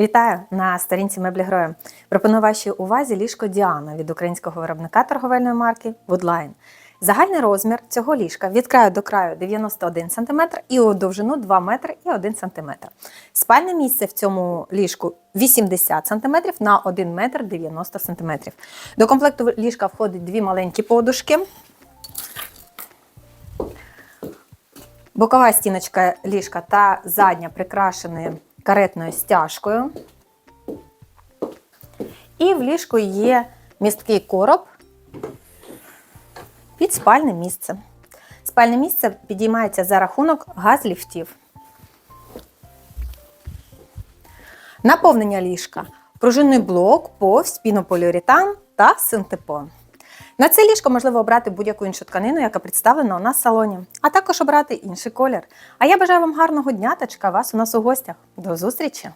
Вітаю на сторінці меблі Грою. Пропоную вашій увазі ліжко Діана від українського виробника торговельної марки Woodline. Загальний розмір цього ліжка від краю до краю 91 см і у довжину 2 метри і 1 см. Спальне місце в цьому ліжку 80 см на 1 метр 90 см. До комплекту ліжка входить дві маленькі подушки. Бокова стіночка ліжка та задня прикрашені каретною стяжкою. І в ліжку є місткий короб під спальне місце. Спальне місце підіймається за рахунок газліфтів. Наповнення ліжка. Пружинний блок, повз, пінополіуретан та синтепон. На це ліжко можливо обрати будь-яку іншу тканину, яка представлена у нас в салоні, а також обрати інший колір. А я бажаю вам гарного дня та чекаю вас у нас у гостях. До зустрічі!